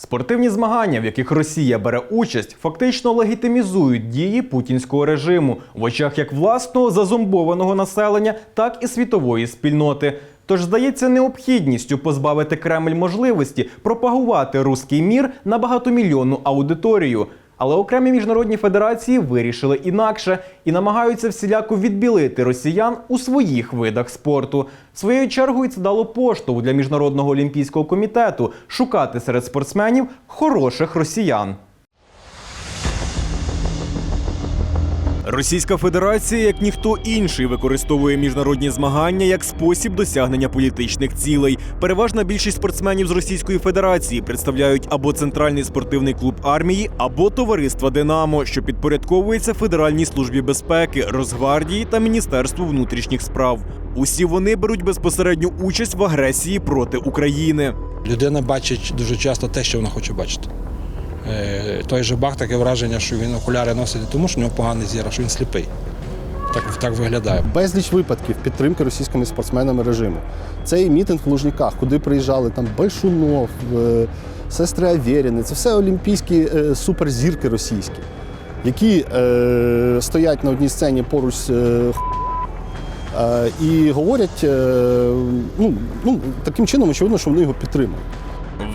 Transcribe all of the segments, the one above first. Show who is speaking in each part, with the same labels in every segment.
Speaker 1: Спортивні змагання, в яких Росія бере участь, фактично легітимізують дії путінського режиму в очах як власного зазомбованого населення, так і світової спільноти. Тож здається необхідністю позбавити Кремль можливості пропагувати руський мір на багатомільйонну аудиторію. Але окремі міжнародні федерації вирішили інакше і намагаються всіляко відбілити росіян у своїх видах спорту. Своєю чергою це дало поштовх для міжнародного олімпійського комітету шукати серед спортсменів хороших росіян. Російська Федерація, як ніхто інший, використовує міжнародні змагання як спосіб досягнення політичних цілей. Переважна більшість спортсменів з Російської Федерації представляють або центральний спортивний клуб армії, або товариства Динамо, що підпорядковується Федеральній службі безпеки, Росгвардії та Міністерству внутрішніх справ. Усі вони беруть безпосередню участь в агресії проти України.
Speaker 2: Людина бачить дуже часто те, що вона хоче бачити. Е, Той же Бах таке враження, що він окуляри носить не тому, що в нього поганий зір, а що він сліпий. Так, так виглядає.
Speaker 3: безліч випадків підтримки російськими спортсменами режиму. Це і мітинг в Лужниках, куди приїжджали там Большунов, е, сестри Авєріни. Це все олімпійські е, суперзірки російські, які е, стоять на одній сцені поруч е, і говорять ну, ну, таким чином, очевидно, що вони його підтримують.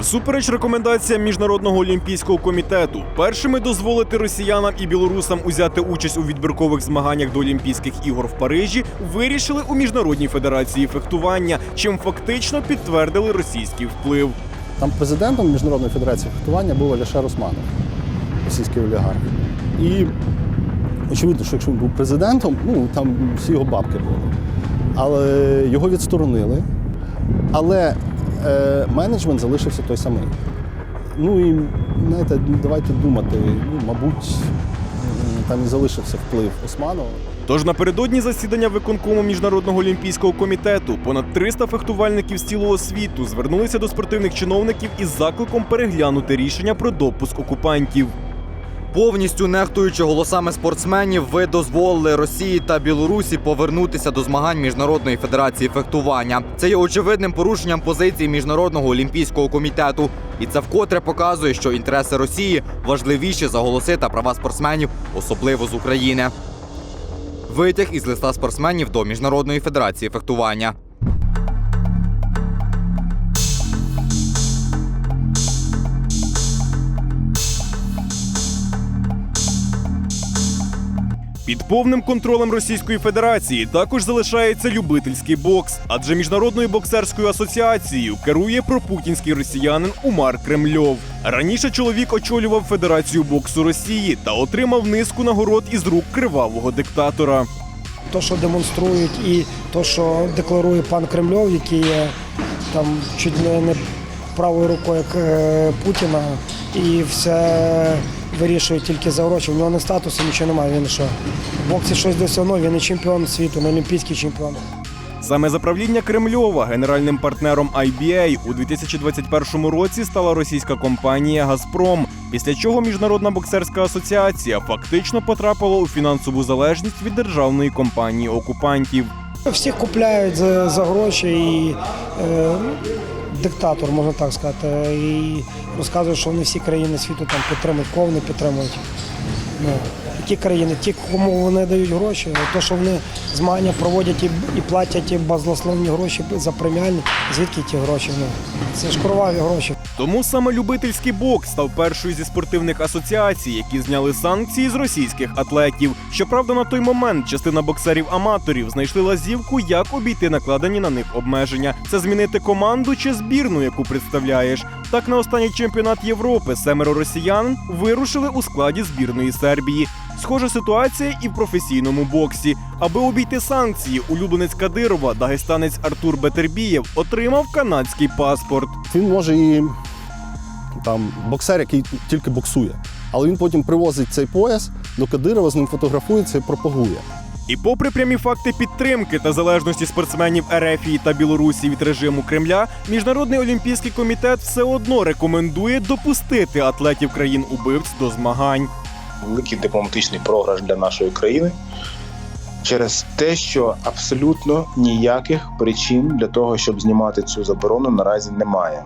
Speaker 1: Всупереч рекомендаціям міжнародного олімпійського комітету, першими дозволити росіянам і білорусам узяти участь у відбіркових змаганнях до Олімпійських ігор в Парижі, вирішили у міжнародній федерації фехтування, чим фактично підтвердили російський вплив.
Speaker 3: Там президентом Міжнародної федерації фехтування був Аляшер Османов, російський олігарх. І очевидно, що якщо він був президентом, ну там всі його бабки були. Але його відсторонили. Але е, менеджмент залишився той самий. Ну і знаєте, давайте думати, ну, мабуть, там і залишився вплив Османова.
Speaker 1: Тож напередодні засідання виконкому міжнародного олімпійського комітету понад 300 фехтувальників з цілого світу звернулися до спортивних чиновників із закликом переглянути рішення про допуск окупантів.
Speaker 4: Повністю нехтуючи голосами спортсменів, ви дозволили Росії та Білорусі повернутися до змагань міжнародної федерації фехтування. Це є очевидним порушенням позиції міжнародного олімпійського комітету, і це вкотре показує, що інтереси Росії важливіші за голоси та права спортсменів, особливо з України. Витяг із листа спортсменів до міжнародної федерації фехтування.
Speaker 1: Під повним контролем Російської Федерації також залишається любительський бокс, адже міжнародною боксерською асоціацією керує пропутінський росіянин Умар Кремльов. Раніше чоловік очолював Федерацію боксу Росії та отримав низку нагород із рук кривавого диктатора.
Speaker 5: то, що демонструють, і то, що декларує пан Кремльов, який є там чуть не, правою рукою як е, Путіна, і все вирішує тільки за гроші. У нього не статусу, нічого немає. Він що? В боксі щось досягнув, він і чемпіон світу, не олімпійський чемпіон.
Speaker 1: Саме за правління Кремльова генеральним партнером IBA у 2021 році стала російська компанія Газпром. Після чого міжнародна боксерська асоціація фактично потрапила у фінансову залежність від державної компанії окупантів.
Speaker 5: Всіх купляють за, за гроші і е, диктатор, можна так сказати, і розказує, що вони всі країни світу там підтримують, кого вони підтримують. Ну, Ті країни, ті, кому вони дають гроші, то, що вони змагання проводять і, і платять і базлословні гроші за преміальні, звідки ті гроші? Ну, це ж кроваві гроші.
Speaker 1: Тому саме любительський бокс став першою зі спортивних асоціацій, які зняли санкції з російських атлетів. Щоправда, на той момент частина боксерів-аматорів знайшли лазівку, як обійти накладені на них обмеження. Це змінити команду чи збірну, яку представляєш. Так на останній чемпіонат Європи семеро росіян вирушили у складі збірної Сербії. Схожа ситуація і в професійному боксі. Аби обійти санкції, улюбленець Кадирова, дагестанець Артур Бетербієв, отримав канадський паспорт.
Speaker 3: Він може і там боксер, який тільки боксує. Але він потім привозить цей пояс до Кадирова, з ним фотографується і пропагує.
Speaker 1: І попри прямі факти підтримки та залежності спортсменів Ерефії та Білорусі від режиму Кремля, міжнародний олімпійський комітет все одно рекомендує допустити атлетів країн убивць до змагань.
Speaker 6: Великий дипломатичний програш для нашої країни через те, що абсолютно ніяких причин для того, щоб знімати цю заборону, наразі немає.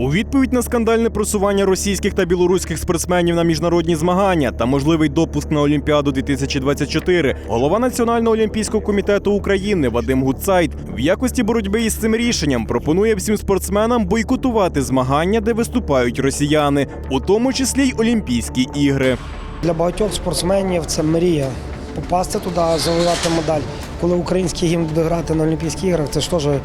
Speaker 1: У відповідь на скандальне просування російських та білоруських спортсменів на міжнародні змагання та можливий допуск на Олімпіаду 2024, голова Національного олімпійського комітету України Вадим Гуцайт в якості боротьби із цим рішенням пропонує всім спортсменам бойкотувати змагання, де виступають росіяни, у тому числі й Олімпійські ігри.
Speaker 5: Для багатьох спортсменів це мрія попасти туди, завоювати медаль. Коли український гімн буде грати на Олімпійських іграх, це ж теж е,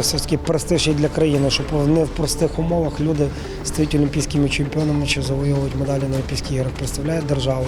Speaker 5: все таки престиж для країни, щоб не в простих умовах люди стають олімпійськими чемпіонами чи завоюють медалі на Олімпійських іграх, представляють державу.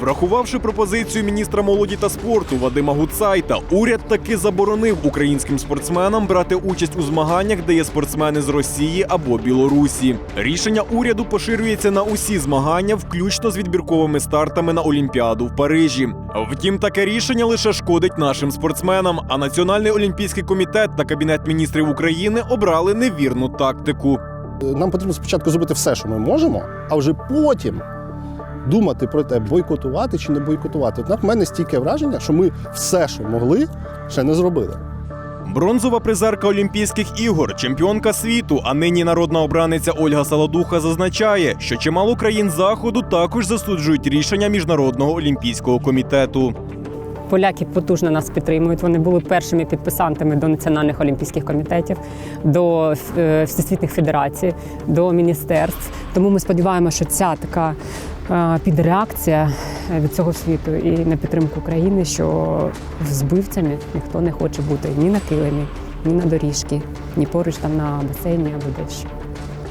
Speaker 1: Врахувавши пропозицію міністра молоді та спорту Вадима Гуцайта, уряд таки заборонив українським спортсменам брати участь у змаганнях, де є спортсмени з Росії або Білорусі. Рішення уряду поширюється на усі змагання, включно з відбірковими стартами на Олімпіаду в Парижі. Втім, таке рішення лише шкодить нашим спортсменам. А Національний олімпійський комітет та кабінет міністрів України обрали невірну тактику.
Speaker 3: Нам потрібно спочатку зробити все, що ми можемо, а вже потім думати про те, бойкотувати чи не бойкотувати. Однак в мене стійке враження, що ми все, що могли, ще не зробили.
Speaker 1: Бронзова призерка Олімпійських ігор, чемпіонка світу, а нині народна обраниця Ольга Саладуха зазначає, що чимало країн заходу також засуджують рішення міжнародного олімпійського комітету.
Speaker 7: Поляки потужно нас підтримують. Вони були першими підписантами до національних олімпійських комітетів, до е, всесвітніх федерацій, до міністерств. Тому ми сподіваємося, що ця така підреакція е, від цього світу і на підтримку України, що збивцями ніхто не хоче бути ні на килимі, ні на доріжці, ні поруч там на басейні або дещо.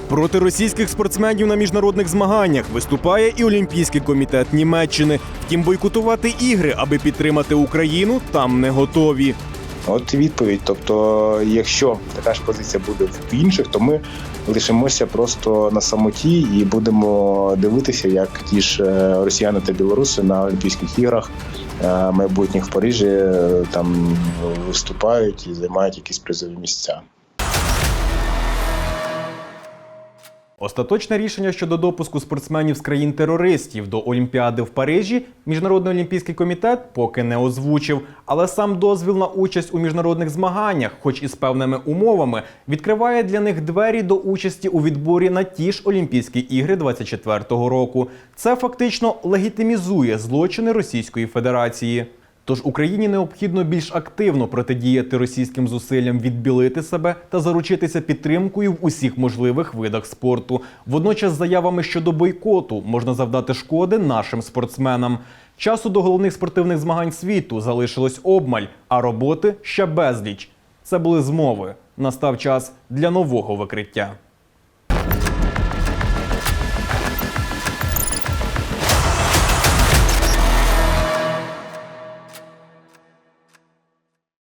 Speaker 1: Проти російських спортсменів на міжнародних змаганнях виступає і Олімпійський комітет Німеччини. Втім, бойкотувати ігри, аби підтримати Україну, там не готові.
Speaker 6: От відповідь. Тобто, якщо така ж позиція буде в інших, то ми лишимося просто на самоті і будемо дивитися, як ті ж е, росіяни та білоруси на Олімпійських іграх е, майбутніх в Парижі е, там виступають і займають якісь призові місця.
Speaker 1: Остаточне рішення щодо допуску спортсменів з країн-терористів до Олімпіади в Парижі Міжнародний олімпійський комітет поки не озвучив. Але сам дозвіл на участь у міжнародних змаганнях, хоч і з певними умовами, відкриває для них двері до участі у відборі на ті ж Олімпійські ігри 24-го року. Це фактично легітимізує злочини Російської Федерації. Тож Україні необхідно більш активно протидіяти російським зусиллям відбілити себе та заручитися підтримкою в усіх можливих видах спорту. Водночас, заявами щодо бойкоту можна завдати шкоди нашим спортсменам. Часу до головних спортивних змагань світу залишилось обмаль, а роботи ще безліч. Це були змови. Настав час для нового викриття.